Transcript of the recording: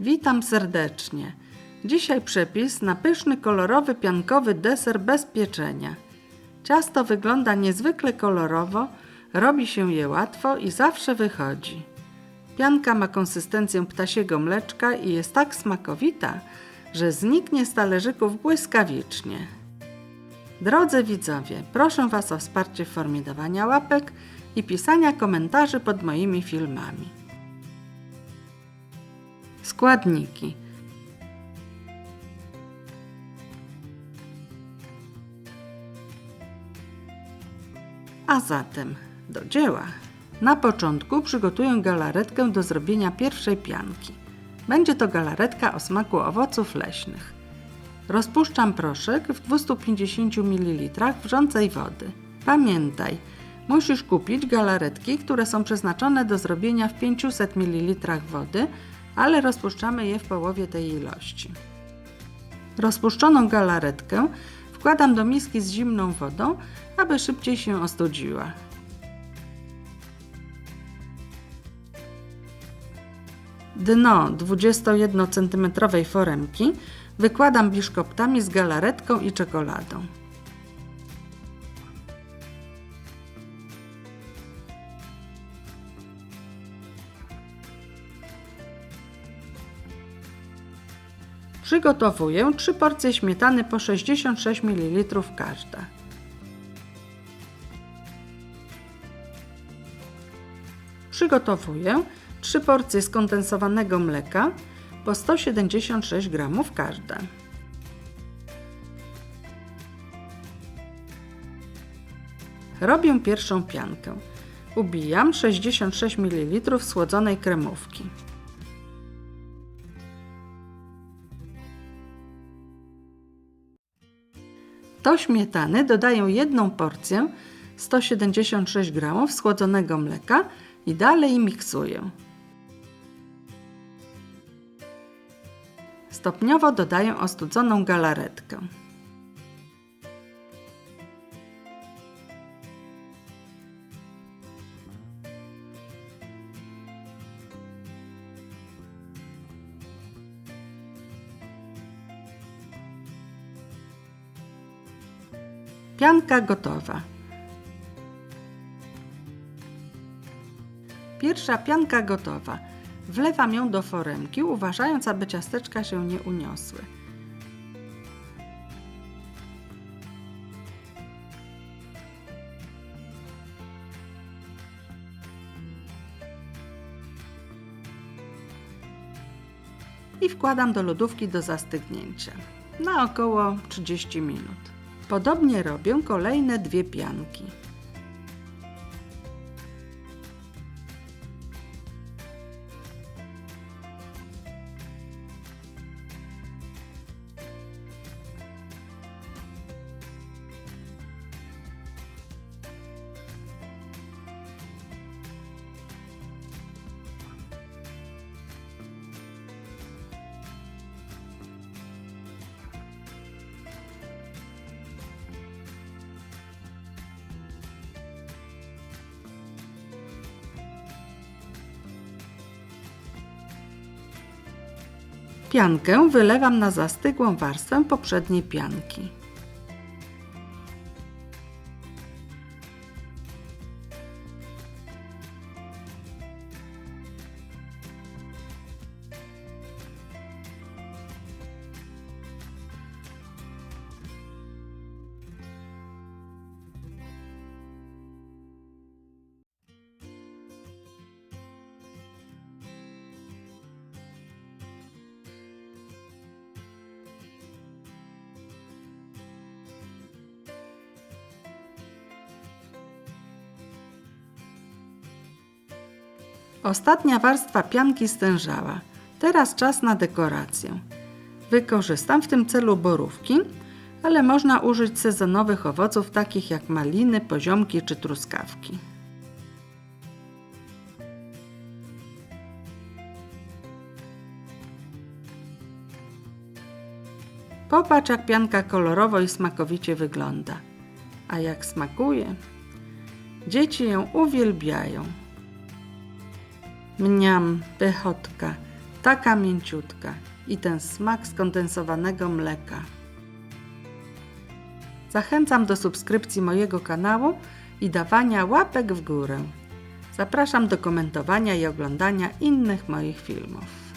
Witam serdecznie. Dzisiaj przepis na pyszny, kolorowy, piankowy deser bez pieczenia. Ciasto wygląda niezwykle kolorowo, robi się je łatwo i zawsze wychodzi. Pianka ma konsystencję ptasiego mleczka i jest tak smakowita, że zniknie z talerzyków błyskawicznie. Drodzy widzowie, proszę Was o wsparcie w formie dawania łapek i pisania komentarzy pod moimi filmami. Składniki. A zatem do dzieła. Na początku przygotuję galaretkę do zrobienia pierwszej pianki. Będzie to galaretka o smaku owoców leśnych. Rozpuszczam proszek w 250 ml wrzącej wody. Pamiętaj, musisz kupić galaretki, które są przeznaczone do zrobienia w 500 ml wody, ale rozpuszczamy je w połowie tej ilości. Rozpuszczoną galaretkę wkładam do miski z zimną wodą, aby szybciej się ostudziła. Dno 21 cm foremki wykładam biszkoptami z galaretką i czekoladą. Przygotowuję 3 porcje śmietany po 66 ml każda. Przygotowuję 3 porcje skondensowanego mleka po 176 g każda. Robię pierwszą piankę. Ubijam 66 ml słodzonej kremówki. Do śmietany dodaję jedną porcję 176 g schłodzonego mleka i dalej miksuję. Stopniowo dodaję ostudzoną galaretkę. Pianka gotowa. Pierwsza pianka gotowa. Wlewam ją do foremki, uważając, aby ciasteczka się nie uniosły. I wkładam do lodówki do zastygnięcia na około 30 minut. Podobnie robię kolejne dwie pianki. Piankę wylewam na zastygłą warstwę poprzedniej pianki. Ostatnia warstwa pianki stężała. Teraz czas na dekorację. Wykorzystam w tym celu borówki, ale można użyć sezonowych owoców takich jak maliny, poziomki czy truskawki. Popatrz, jak pianka kolorowo i smakowicie wygląda. A jak smakuje? Dzieci ją uwielbiają. Mniam, pychotka, taka mięciutka i ten smak skondensowanego mleka. Zachęcam do subskrypcji mojego kanału i dawania łapek w górę. Zapraszam do komentowania i oglądania innych moich filmów.